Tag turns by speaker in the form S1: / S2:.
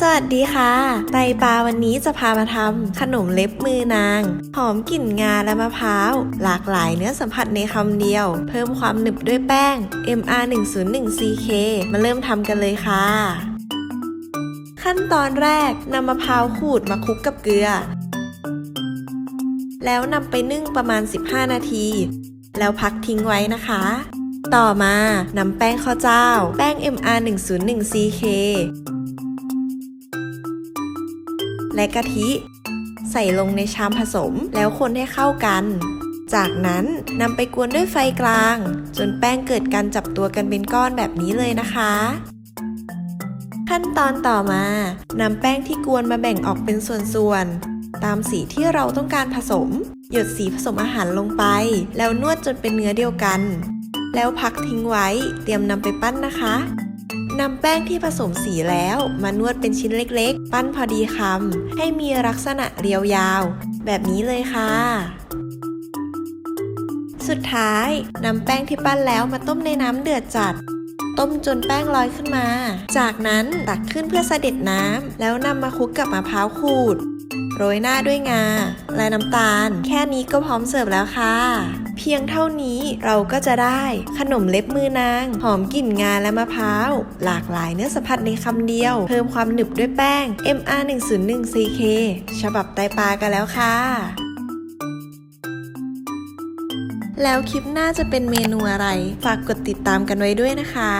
S1: สวัสดีค่ะไตปลาวันนี้จะพามาทำขนมเล็บมือนาง หอมกลิ่นงาและมะพร้าว หลากหลายเนื้อสัมผัสในคำเดียว เพิ่มความหนึบด้วยแป้ง MR 1 0 1 CK มาเริ่มทำกันเลยค่ะ ขั้นตอนแรกนำมะพร้าวขูดมาคลุกกับเกลือ แล้วนำไปนึ่งประมาณ 15 นาที แล้วพักทิ้งไว้นะคะต่อมานำแป้งข้าวเจ้า แป้ง MR 1 0 1 CK และกะทิ ใส่ลงในชามผสมแล้วคนให้เข้ากัน จากนั้นนำไปกวนด้วยไฟกลาง จนแป้งเกิดการจับตัวกันเป็นก้อนแบบนี้เลยนะคะ ขั้นตอนต่อมานำแป้งที่กวนมาแบ่งออกเป็นส่วนๆตามสีที่เราต้องการผสม หยดสีผสมอาหารลงไป แล้วนวดจนเป็นเนื้อเดียวกัน แล้วพักทิ้งไว้เตรียมนำไปปั้นนะคะ นำแป้งที่ผสมสีแล้วมานวดเป็นชิ้นเล็กๆ ปั้นพอดีคำให้มีลักษณะเรียวยาว แบบนี้เลยค่ะ สุดท้ายนำแป้งที่ปั้นแล้วมาต้มในน้ำเดือดจัด ต้มจนแป้งลอยขึ้นมา จากนั้นตักขึ้นเพื่อเสด็จน้ำแล้วนำมาคลุกกับมะพร้าวขูด โรยหน้าด้วยงาและน้ำตาล แค่นี้ก็พร้อมเสิร์ฟแล้วค่ะ เพียงเท่านี้เราก็จะได้ขนมเล็บมือนาง หอมกลิ่นงาและมะพร้าว หลากหลายเนื้อสัมผัสในคำเดียว เพิ่มความหนึบด้วยแป้ง MR 1 0 1 CK ฉบับไตปลากันแล้วค่ะแล้วคลิปหน้าจะเป็นเมนูอะไร ฝากกดติดตามกันไว้ด้วยนะคะ